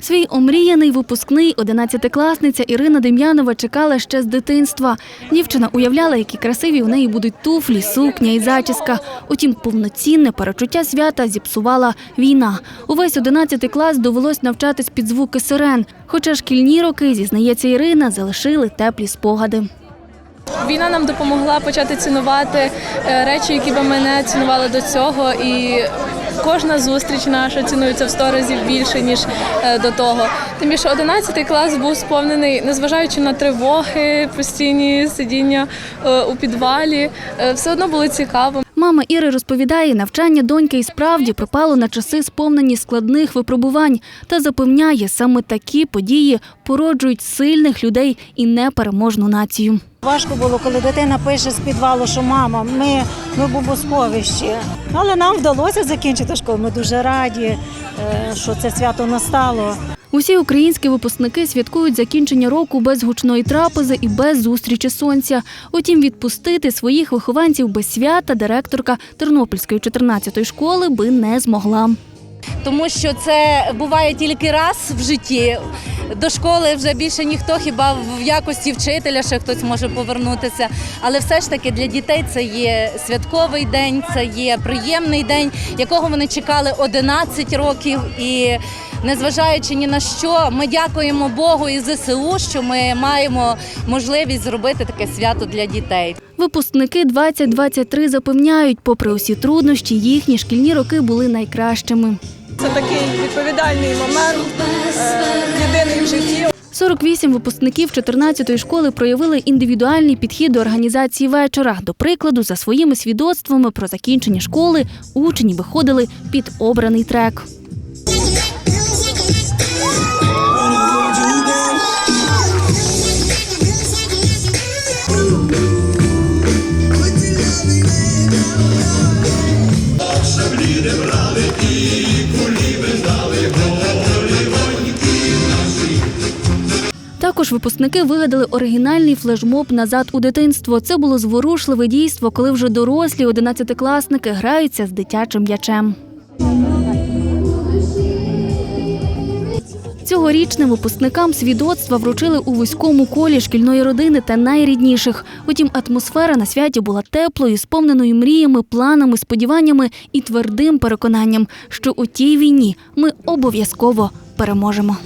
Свій омріяний випускний одинадцятикласниця Ірина Дем'янова чекала ще з дитинства. Дівчина уявляла, які красиві в неї будуть туфлі, сукня і зачіска. Утім, повноцінне перечуття свята зіпсувала війна. Увесь одинадцятий клас довелось навчатись під звуки сирен. Хоча шкільні роки, зізнається Ірина, залишили теплі спогади. Війна нам допомогла почати цінувати е, речі, які би ми не цінували до цього, і кожна зустріч наша цінується в 100 разів більше ніж е, до того. Тим більше 11 клас був сповнений, незважаючи на тривоги, постійні сидіння е, у підвалі, е, все одно було цікаво. Мама Іри розповідає, навчання доньки і справді припало на часи, сповнені складних випробувань, та запевняє, саме такі події породжують сильних людей і непереможну націю. Важко було, коли дитина пише з підвалу, що мама, ми, ми в бомбосховищі. Але нам вдалося закінчити школу. Ми дуже раді, е, що це свято настало. Усі українські випускники святкують закінчення року без гучної трапези і без зустрічі сонця. Утім, відпустити своїх вихованців без свята директорка Тернопільської 14-ї школи би не змогла. тому що це буває тільки раз в житті. До школи вже більше ніхто, хіба в якості вчителя ще хтось може повернутися. Але все ж таки для дітей це є святковий день, це є приємний день, якого вони чекали 11 років. І незважаючи ні на що, ми дякуємо Богу і ЗСУ, що ми маємо можливість зробити таке свято для дітей. Випускники 2023 запевняють, попри усі труднощі, їхні шкільні роки були найкращими. Такий відповідальний момент, е, єдиний в житті. 48 випускників 14-ї школи проявили індивідуальний підхід до організації вечора. До прикладу, за своїми свідоцтвами про закінчення школи учні виходили під обраний трек. Також випускники вигадали оригінальний флешмоб назад у дитинство. Це було зворушливе дійство, коли вже дорослі одинадцятикласники граються з дитячим м'ячем. Цьогорічним випускникам свідоцтва вручили у вузькому колі шкільної родини та найрідніших. Утім, атмосфера на святі була теплою, сповненою мріями, планами, сподіваннями і твердим переконанням, що у тій війні ми обов'язково переможемо.